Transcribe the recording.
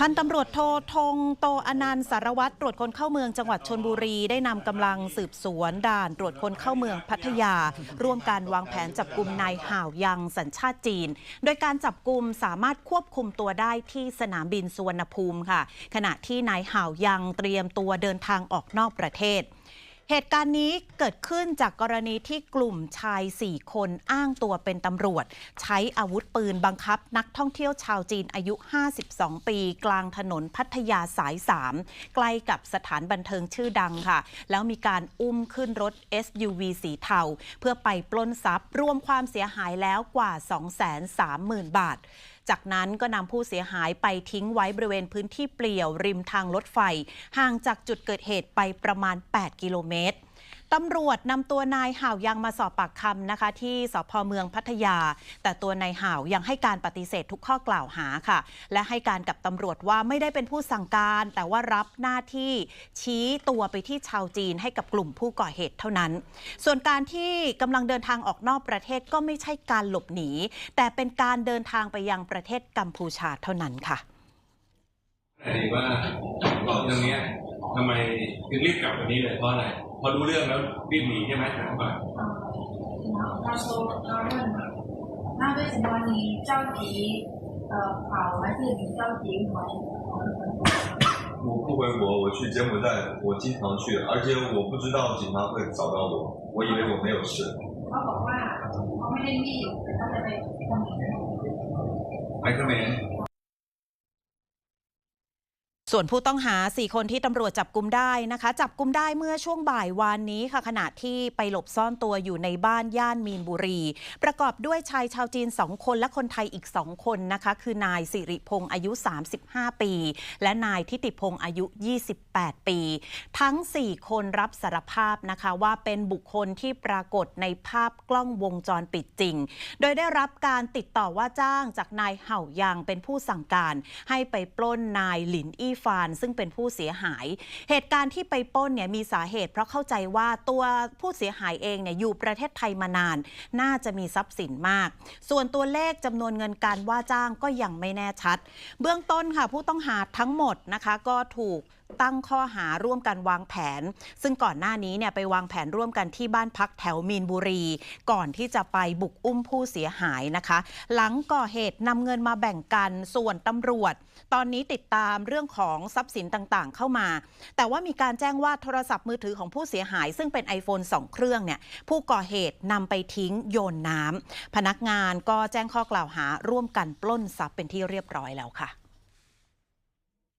พันตำรวจโทธงโตอนันต์สารวัตรตรวจคนเข้าเมืองจังหวัดชนบุรีได้นำกำลังสืบสวนด่านตรวจคนเข้าเมืองพัทยา ร่วมการวางแผนจับกลุ่มนายห่าวยังสัญชาติจีน โดยการจับกลุ่มสามารถควบคุมตัวได้ที่สนามบินสุวรรณภูมิค่ะ ขณะที่นายห่าวยังเตรียมตัวเดินทางออกนอกประเทศ เหตุการณ์นี้เกิดขึ้นจากกรณีที่กลุ่มชาย 4 คนอ้างตัวเป็นตำรวจ ใช้อาวุธปืนบังคับ นักท่องเที่ยวชาวจีนอายุ 52 ปี กลางถนนพัทยาสาย 3 ใกล้กับสถานบันเทิงชื่อดังค่ะ แล้วมีการอุ้มขึ้นรถ SUV สีเทาเพื่อไปปล้นทรัพย์รวมความเสียหายแล้วกว่า 230,000 บาท จากนั้นก็นำผู้เสียหายไปทิ้งไว้บริเวณพื้นที่เปลี่ยวริมทางรถไฟ ห่างจากจุดเกิดเหตุไปประมาณ 8 กิโลเมตร ตำรวจนำตัวนายห่าวยังมาสอบปากคำนะคะ ที่สพเมืองพัทยา แต่ตัวนายห่าวยังให้การปฏิเสธทุกข้อกล่าวหาค่ะ และให้การกับตำรวจว่าไม่ได้เป็นผู้สั่งการ แต่ว่ารับหน้าที่ชี้ตัวไปที่ชาวจีนให้กับกลุ่มผู้ก่อเหตุเท่านั้น ส่วนการที่กำลังเดินทางออกนอกประเทศก็ไม่ใช่การหลบหนี แต่เป็นการเดินทางไปยังประเทศกัมพูชาเท่านั้นค่ะแต่ว่าตรงนี้ทำไมถึงรีบกลับวันนี้เลยเพราะอะไรพอรู้เรื่องแล้วรีบหนีใช่ไหมถามว่า 他说他问那为什么你着急呃跑，还是你着急回？我不回国，我去柬埔寨，我经常去，而且我不知道警察会找到我，我以为我没有事。เขาบอกว่าเขาไม่ได้รีบแต่เขาจะไปทำงาน ไปเขมร ส่วนผู้ต้องหา 4 คนที่ตำรวจจับกุมได้นะคะ จับกุมได้เมื่อช่วงบ่ายวานนี้ค่ะขณะที่ไปหลบซ่อนตัวอยู่ในบ้านย่านมีนบุรี ประกอบด้วยชายชาวจีน 2 คนและคนไทยอีก 2 คนนะคะ คือนายสิริพงษ์อายุ 35 ปี และนายทิติพงษ์อายุ 28 ปี ทั้ง 4 คนรับสารภาพนะคะว่าเป็นบุคคลที่ปรากฏในภาพกล้องวงจรปิดจริง โดยได้รับการติดต่อว่าจ้างจากนายเห่ายังเป็นผู้สั่งการ ให้ไปปล้นนายหลินอี้ฟานซึ่งเป็นผู้เสียหาย เหตุการณ์ที่ไปปล้นเนี่ยมีสาเหตุเพราะเข้าใจว่าตัวผู้เสียหายเองเนี่ยอยู่ประเทศไทยมานาน น่าจะมีทรัพย์สินมาก ส่วนตัวเลขจำนวนเงินการว่าจ้างก็ยังไม่แน่ชัด เบื้องต้นค่ะผู้ต้องหาทั้งหมดนะคะก็ถูกตั้งข้อหาร่วมกันวางแผน ซึ่งก่อนหน้านี้เนี่ยไปวางแผนร่วมกันที่บ้านพักแถวมีนบุรี ก่อนที่จะไปบุกอุ้มผู้เสียหายนะคะ หลังก่อเหตุนำเงินมาแบ่งกันส่วนตำรวจ ตอนนี้ติดตามเรื่องของทรัพย์สินต่างๆ เข้ามา แต่ว่ามีการแจ้งว่าโทรศัพท์มือถือของผู้เสียหาย ซึ่งเป็น iPhone 2 เครื่องเนี่ยผู้ก่อเหตุนำไปทิ้งโยนน้ำพนักงานก็แจ้งข้อกล่าวหาร่วมกันปล้นทรัพย์เป็นที่เรียบร้อยแล้วค่ะ